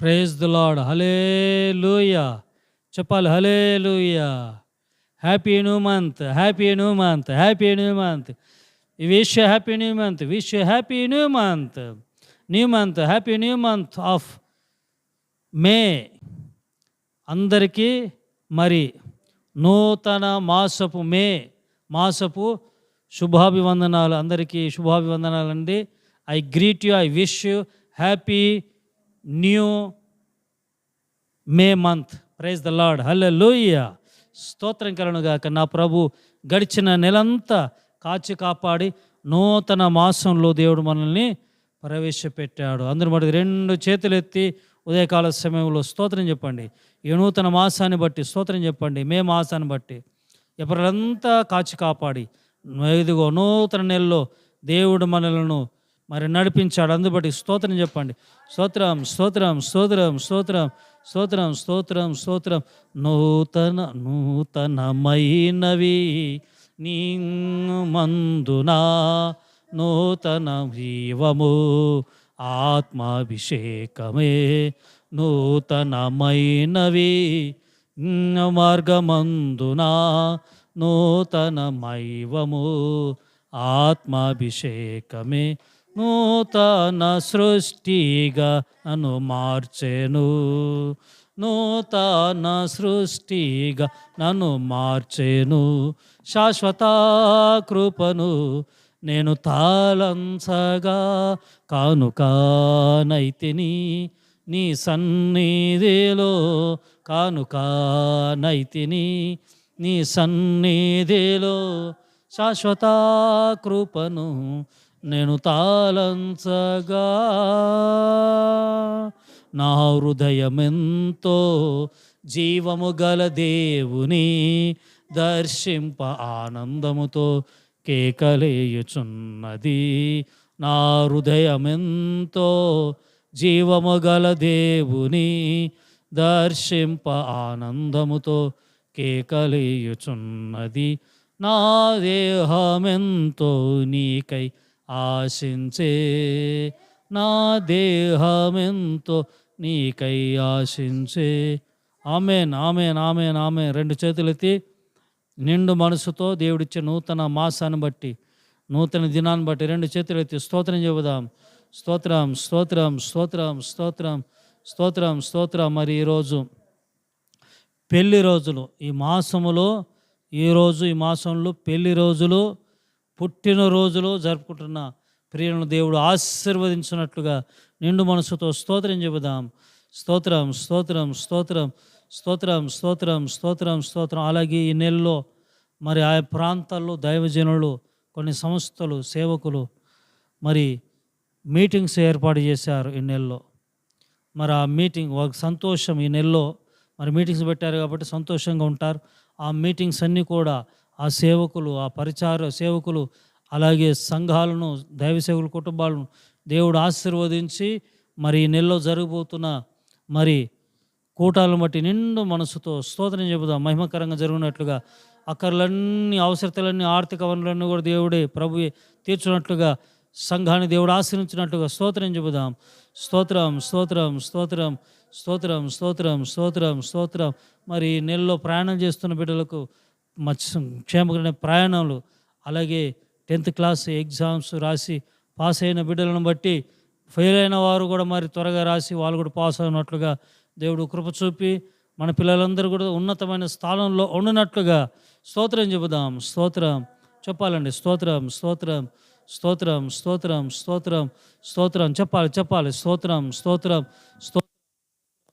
Praise the lord హలే లూయా చెప్పాలి hallelujah happy new month happy new month happy new month wish happy new month wish happy new month new month happy new month of May అందరికీ మరి నూతన మాసపు మే మాసపు శుభాభివందనాలు. అందరికీ శుభాభివందనాలు అండి I greet you I wish you happy new May month. Praise the Lord hallelujah స్తోత్రం కలనుగాక నా ప్రభు గడిచిన నెలంతా కాచి కాపాడి నూతన మాసంలో దేవుడు మనల్ని ప్రవేశపెట్టాడు. అందరూ మరి రెండు చేతులు ఎత్తి ఉదయకాల సమయంలో స్తోత్రం చెప్పండి. ఈ నూతన మాసాన్ని బట్టి స్తోత్రం చెప్పండి. మే మాసాన్ని బట్టి ఎప్పుడంతా కాచి కాపాడి ఇదిగో నూతన నెలలో దేవుడు మనలను మరి నడిపించాడు. అందుబట్టి స్తోత్రం చెప్పండి. స్తోత్రం స్తోత్రం స్తోత్రం స్తోత్రం స్తోత్రం స్తోత్రం స్తోత్రం. నూతన నూతనమైనవి నీ మందునా. నూతన జీవము ఆత్మాభిషేకమే. నూతనమైనవి మార్గమందునా. నూతనమైవము ఆత్మాభిషేకమే. నూతన సృష్టిగా నన్ను మార్చెను. నూతన సృష్టిగా నన్ను మార్చెను. శాశ్వత కృపను నేను తాళంచగా కానుకానైతిని నీ సన్నిధిలో కానుకానైతిని నీ సన్నిధిలో శాశ్వత కృపను నేను తాళంచగా నా హృదయమెంతో జీవము గల దేవుని దర్శింప ఆనందముతో కేకలేయుచున్నది. నా హృదయమెంతో జీవము గల దేవుని దర్శింప ఆనందముతో కేకలేయుచున్నది. నా దేహమెంతో నీకై ఆశించే నా దేహమెంతో నీకై ఆశించే. ఆమెన్ ఆమెన్ ఆమెన్ ఆమె రెండు చేతులెత్తి నిండు మనసుతో దేవుడిచ్చే నూతన మాసాన్ని బట్టి నూతన దినాన్ని బట్టి రెండు చేతులెత్తి స్తోత్రం చెబుదాం. స్తోత్రం స్తోత్రం స్తోత్రం స్తోత్రం స్తోత్రం స్తోత్రం. మరి ఈరోజు పెళ్ళి రోజులు. ఈ మాసములో ఈరోజు ఈ మాసంలో పెళ్ళి రోజులు పుట్టినరోజులో జరుపుకుంటున్న ప్రియులను దేవుడు ఆశీర్వదించినట్లుగా నిండు మనసుతో స్తోత్రం చెబుదాం. స్తోత్రం స్తోత్రం స్తోత్రం స్తోత్రం స్తోత్రం స్తోత్రం స్తోత్రం. అలాగే ఈ నెలలో మరి ఆయా ప్రాంతాల్లో దైవజనులు కొన్ని సంస్థలు సేవకులు మరి మీటింగ్స్ ఏర్పాటు చేశారు ఈ నెలలో. మరి ఆ మీటింగ్ ఒక సంతోషం ఈ నెలలో. మరి మీటింగ్స్ పెట్టారు కాబట్టి సంతోషంగా ఉంటారు. ఆ మీటింగ్స్ అన్నీ కూడా ఆ సేవకులు ఆ పరిచార సేవకులు అలాగే సంఘాలను దైవ సేవకుల కుటుంబాలను దేవుడు ఆశీర్వదించి మరి ఈ నెలలో జరగబోతున్న మరి కూటాలను బట్టి నిండు మనసుతో స్తోత్రం చెబుదాం. మహిమకరంగా జరిగినట్లుగా అక్కర్లన్నీ అవసరతలన్నీ ఆర్థిక వనరులన్నీ కూడా దేవుడే ప్రభు తీర్చున్నట్లుగా సంఘాన్ని దేవుడు ఆశ్రయించినట్లుగా స్తోత్రం చెబుదాం. స్తోత్రం స్తోత్రం స్తోత్రం స్తోత్రం స్తోత్రం స్తోత్రం స్తోత్రం. మరి నెలలో ప్రయాణం చేస్తున్న బిడ్డలకు క్షేమకరమైన ప్రయాణాలు అలాగే టెన్త్ క్లాస్ ఎగ్జామ్స్ రాసి పాస్ అయిన బిడ్డలను బట్టి ఫెయిల్ అయిన వారు కూడా మరి త్వరగా రాసి వాళ్ళు కూడా పాస్ అయినట్లుగా దేవుడు కృప చూపి మన పిల్లలందరూ కూడా ఉన్నతమైన స్థానంలో ఉండినట్లుగా స్తోత్రం చెబుదాం స్తోత్రం చెప్పాలండి స్తోత్రం స్తోత్రం స్తోత్రం స్తోత్రం స్తోత్రం స్తోత్రం చెప్పాలి చెప్పాలి స్తోత్రం స్తోత్రం స్తోత్రం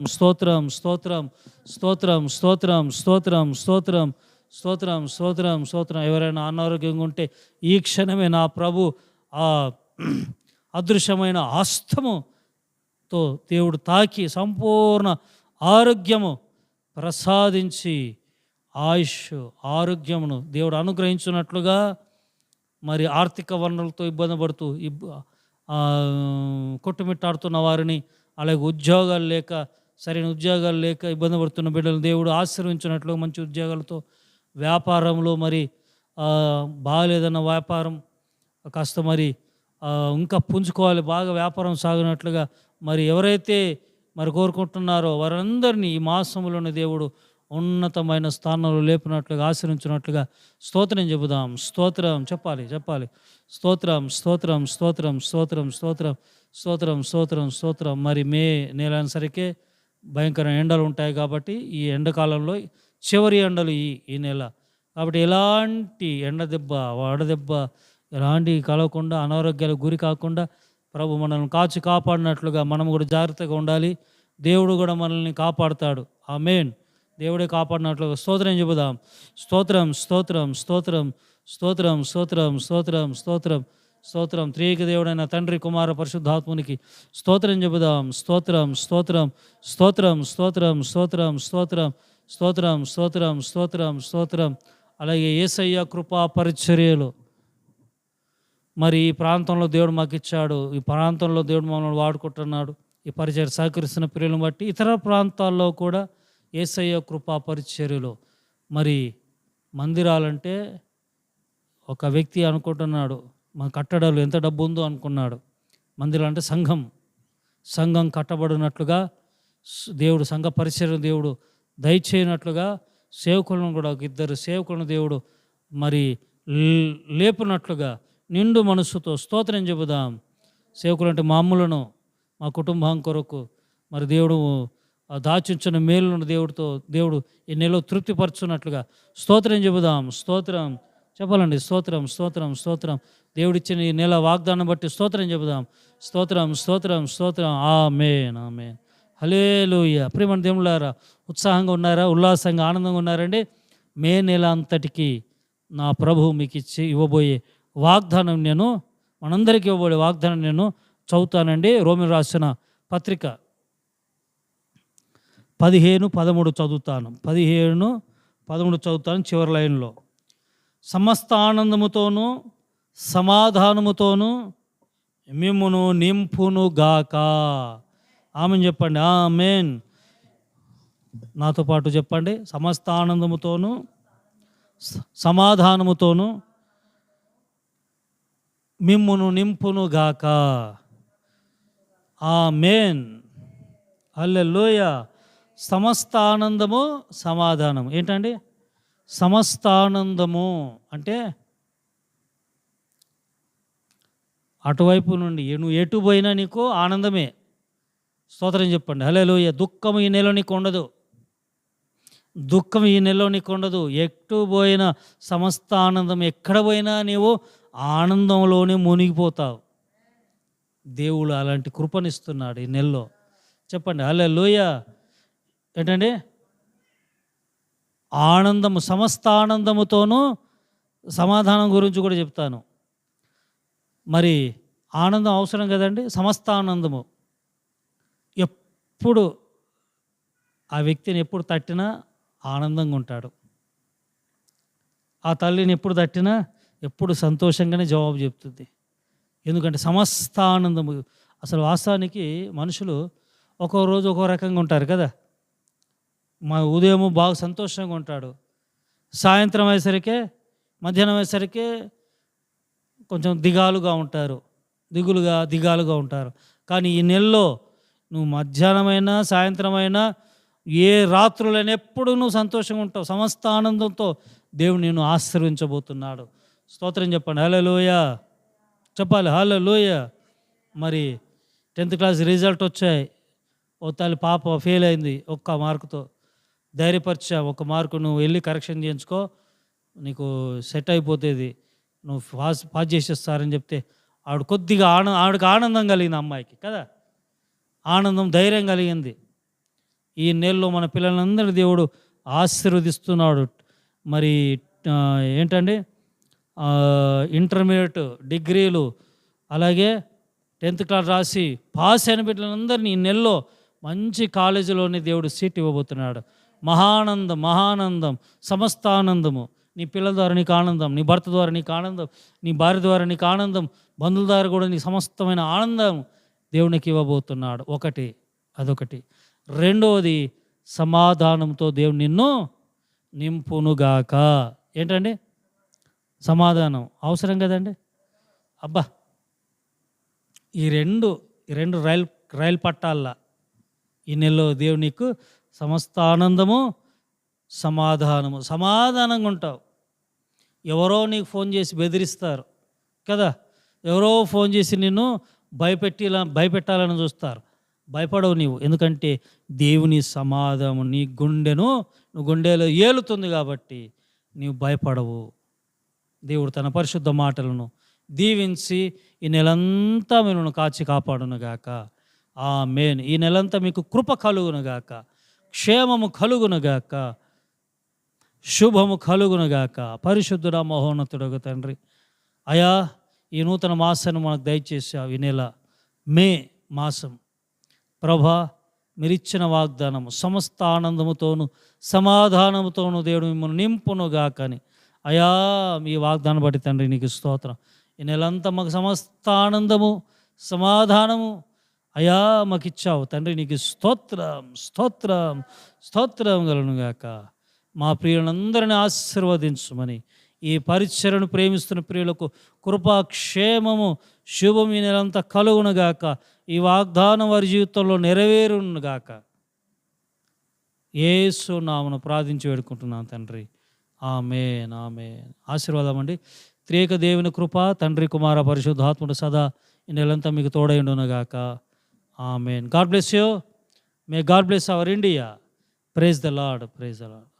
స్తోత్రం స్తోత్రం స్తోత్రం స్తోత్రం స్తోత్రం స్తోత్రం స్తోత్రం స్తోత్రం స్తోత్రం. ఎవరైనా అనారోగ్యంగా ఉంటే ఈ క్షణమే నా ప్రభు ఆ అదృశ్యమైన హస్తముతో దేవుడు తాకి సంపూర్ణ ఆరోగ్యము ప్రసాదించి ఆయుష్ ఆరోగ్యమును దేవుడు అనుగ్రహించినట్లుగా మరి ఆర్థిక వనరులతో ఇబ్బంది పడుతూ ఇబ్బ కొట్టుమిట్టాడుతున్న వారిని అలాగే ఉద్యోగాలు లేక సరైన ఉద్యోగాలు లేక ఇబ్బంది పడుతున్న బిడ్డలు దేవుడు ఆశీర్వించినట్లు మంచి ఉద్యోగాలతో వ్యాపారంలో మరి బాగలేదన్న వ్యాపారం కాస్త మరి ఇంకా పుంజుకోవాలి బాగా వ్యాపారం సాగినట్లుగా మరి ఎవరైతే మరి కోరుకుంటున్నారో వారందరినీ ఈ మాసంలోని దేవుడు ఉన్నతమైన స్థానంలో లేపినట్లుగా ఆశ్రయించినట్లుగా స్తోత్రం చెబుదాం. స్తోత్రం చెప్పాలి చెప్పాలి. స్తోత్రం స్తోత్రం స్తోత్రం స్తోత్రం స్తోత్రం స్తోత్రం స్తోత్రం స్తోత్రం. మరి మే నెల సరికే భయంకర ఎండలు ఉంటాయి కాబట్టి ఈ ఎండాకాలంలో చివరి ఎండలు ఈ ఈ నెల కాబట్టి ఎలాంటి ఎండ దెబ్బ వడదెబ్బ ఎలాంటి కలవకుండా అనారోగ్యాలకు గురి కాకుండా ప్రభు మనల్ని కాచి కాపాడినట్లుగా మనం కూడా జాగ్రత్తగా ఉండాలి దేవుడు కూడా మనల్ని కాపాడుతాడు ఆ మెయిన్ దేవుడే కాపాడినట్లుగా స్తోత్రం చెబుదాం స్తోత్రం స్తోత్రం స్తోత్రం స్తోత్రం స్తోత్రం స్తోత్రం స్తోత్రం స్తోత్రం త్రియక దేవుడైన తండ్రి కుమార పరిశుద్ధాత్మునికి స్తోత్రం చెబుదాం స్తోత్రం స్తోత్రం స్తోత్రం స్తోత్రం స్తోత్రం స్తోత్రం స్తోత్రం స్తోత్రం స్తోత్రం స్తోత్రం. అలాగే ఏసయ్య కృపా పరిచర్యలు. మరి ఈ ప్రాంతంలో దేవుడు మాకు ఇచ్చాడు ఈ ప్రాంతంలో దేవుడు మమ్మల్ని వాడుకుంటున్నాడు ఈ పరిచయం సహకరిస్తున్న పిల్లలను బట్టి ఇతర ప్రాంతాల్లో కూడా ఏసయ్య కృపా పరిచర్యలు. మరి మందిరాలంటే ఒక వ్యక్తి అనుకుంటున్నాడు మన కట్టడాలు ఎంత డబ్బు ఉందో అనుకున్నాడు. మందిరం అంటే సంఘం. సంఘం కట్టబడినట్లుగా దేవుడు సంఘ పరిచయం దేవుడు దయచేయనట్లుగా సేవకులను కూడా ఒక ఇద్దరు సేవకులను దేవుడు మరి లేపినట్లుగా నిండు మనస్సుతో స్తోత్రం చెబుదాం. సేవకులు అంటే మామూలను మా కుటుంబం కొరకు మరి దేవుడు ఆ దాచుంచిన మేలును దేవుడితో దేవుడు ఈ నెలలో తృప్తిపరచున్నట్లుగా స్తోత్రం చెబుదాం. స్తోత్రం చెప్పాలండి. స్తోత్రం స్తోత్రం స్తోత్రం. దేవుడిచ్చిన ఈ నెల వాగ్దానం బట్టి స్తోత్రం చెబుదాం. స్తోత్రం స్తోత్రం స్తోత్రం. ఆమేన్ ఆమేన్. హలే ప్రియమైన దేవులారా ఉత్సాహంగా ఉన్నారా? ఉల్లాసంగా ఆనందంగా ఉన్నారండి? మే నెల అంతటికి నా ప్రభు మీకు ఇచ్చి ఇవ్వబోయే వాగ్దానం నేను మనందరికీ ఇవ్వబోయే వాగ్దానం నేను చదువుతానండి. రోమి రాసిన పత్రిక పదిహేను పదమూడు చదువుతాను. పదిహేను పదమూడు చదువుతాను చివరి లైన్లో. సమస్త ఆనందముతోనూ సమాధానముతోనూ మిమ్మును నింపును గాక ఆమెను చెప్పండి. ఆమెన్. నాతో పాటు చెప్పండి. సమస్త ఆనందముతోనూ సమాధానముతోనూ మిమ్మును నింపును గాక. మేన్ హల్లెలూయ. సమస్త ఆనందము సమాధానం ఏంటండి? సమస్త ఆనందము అంటే అటువైపు నుండి నువ్వు ఎటు పోయినా నీకు ఆనందమే. స్తోత్రం చెప్పండి. హల్లెలూయ. దుఃఖం ఈ నెలలో నీకు ఉండదు. దుఃఖం ఈ నెలలో నీకు ఉండదు. ఎటు పోయినా సమస్త ఆనందం ఎక్కడ పోయినా నీవు ఆనందంలోనే మునిగిపోతావు. దేవుడు అలాంటి కృపనిస్తున్నాడు ఈ నెలలో. చెప్పండి అలా లోయ ఏంటండి? ఆనందము సమస్త ఆనందముతోనూ సమాధానం గురించి కూడా చెప్తాను. మరి ఆనందం అవసరం కదండి? సమస్త ఆనందము. ఎప్పుడు ఆ వ్యక్తిని ఎప్పుడు తట్టినా ఆనందంగా ఉంటాడు. ఆ తల్లిని ఎప్పుడు తట్టినా ఎప్పుడు సంతోషంగానే జవాబు చెప్తుంది. ఎందుకంటే సమస్త ఆనందము అసలు వాస్తవానికి మనుషులు ఒక్కో రోజు ఒక్కో రకంగా ఉంటారు కదా. మా ఉదయం బాగా సంతోషంగా ఉంటాడు. సాయంత్రం అయ్యేసరికే మధ్యాహ్నం అయ్యేసరికే కొంచెం దిగాలుగా ఉంటారు. దిగులుగా దిగాలుగా ఉంటారు. కానీ ఈ నెలలో నువ్వు మధ్యాహ్నమైనా సాయంత్రమైనా ఏ రాత్రులైనా ఎప్పుడు నువ్వు సంతోషంగా ఉంటావు. సమస్త ఆనందంతో దేవుడు నేను ఆశీర్వించబోతున్నాడు. స్తోత్రం చెప్పండి. హలోయ చెప్పాలి. హలోయ మరి టెన్త్ క్లాస్ రిజల్ట్ వచ్చాయి. ఓ తల్లి పాప ఫెయిల్ అయింది ఒక్క మార్కుతో. ధైర్యపరిచా. ఒక మార్కు నువ్వు వెళ్ళి కరెక్షన్ చేయించుకో. నీకు సెట్ అయిపోతుంది నువ్వు పాస్ పాస్ చేసేస్తారని చెప్తే ఆవిడ కొద్దిగా ఆనంద ఆవిడకి ఆనందం కలిగింది అమ్మాయికి కదా? ఆనందం ధైర్యం కలిగింది. ఈ నెలలో మన పిల్లలందరినీ దేవుడు ఆశీర్వదిస్తున్నాడు. మరి ఏంటండి? ఇంటర్మీడియట్ డిగ్రీలు అలాగే టెన్త్ క్లాస్ రాసి పాస్ అయిన బిడ్డలందరినీ ఈ నెలలో మంచి కాలేజీలోనే దేవుడు సీట్ ఇవ్వబోతున్నాడు. మహానందం మహానందం సమస్త ఆనందము నీ పిల్లల ద్వారా నీకు ఆనందం నీ భర్త ద్వారా నీకు ఆనందం నీ భార్య ద్వారా నీకు ఆనందం బంధువుల ద్వారా కూడా నీ సమస్తమైన ఆనందం దేవునికి ఇవ్వబోతున్నాడు. ఒకటి అదొకటి. రెండవది సమాధానంతో దేవుడు నిన్ను నింపునుగాక. ఏంటండి? సమాధానం అవసరం కదండి? అబ్బా! ఈ రెండు ఈ రెండు రైలు రైలు పట్టాల ఈ నెలలో దేవుడు నీకు సమస్త ఆనందము సమాధానము. సమాధానంగా ఉంటావు. ఎవరో నీకు ఫోన్ చేసి బెదిరిస్తారు కదా? ఎవరో ఫోన్ చేసి నిన్ను భయపెట్టి భయపెట్టాలని చూస్తారు. భయపడవు నీవు. ఎందుకంటే దేవుని సమాధము నీ గుండెను నువ్వు గుండెలో ఏలుతుంది కాబట్టి నీవు భయపడవు. దేవుడు తన పరిశుద్ధ మాటలను దీవించి ఈ నెలంతా మిమ్మల్ని కాచి కాపాడునుగాక ఆ మేన్ ఈ నెలంతా మీకు కృప కలుగునుగాక క్షేమము కలుగునుగాక శుభము కలుగునుగాక పరిశుద్ధుడ మహోన్నతుడగు తండ్రి. అయా ఈ నూతన మాసాన్ని మనకు దయచేసావు ఈ నెల మే మాసం. ప్రభా మీరిచ్చిన వాగ్దానము సమస్త ఆనందముతోను సమాధానముతోను దేవుడు మిమ్మల్ని నింపునుగాకని అయా మీ వాగ్దానం బట్టి తండ్రి నీకు స్తోత్రం. ఈ నెలంతా మాకు సమస్త ఆనందము సమాధానము అయా మాకు ఇచ్చావు తండ్రి నీకు స్తోత్రం స్తోత్రం స్తోత్రం గలనుగాక మా ప్రియులందరిని ఆశీర్వదించమని ఈ పరిచయను ప్రేమిస్తున్న ప్రియులకు కృపాక్షేమము శుభం ఈ నెలంతా కలుగునుగాక. ఈ వాగ్దానం వారి జీవితంలో నెరవేరునుగాక. ఏసు నామను ప్రార్థించి వేడుకుంటున్నాను తండ్రి. ఆమె నామే ఆశీర్వాదం అండి త్రేక దేవుని కృప తండ్రి కుమార పరిశుద్ధాత్ముడు సదా ఈ నెలంతా మీకు తోడైండునుగాక amen. God bless you. May God bless our India. Praise the Lord praise the Lord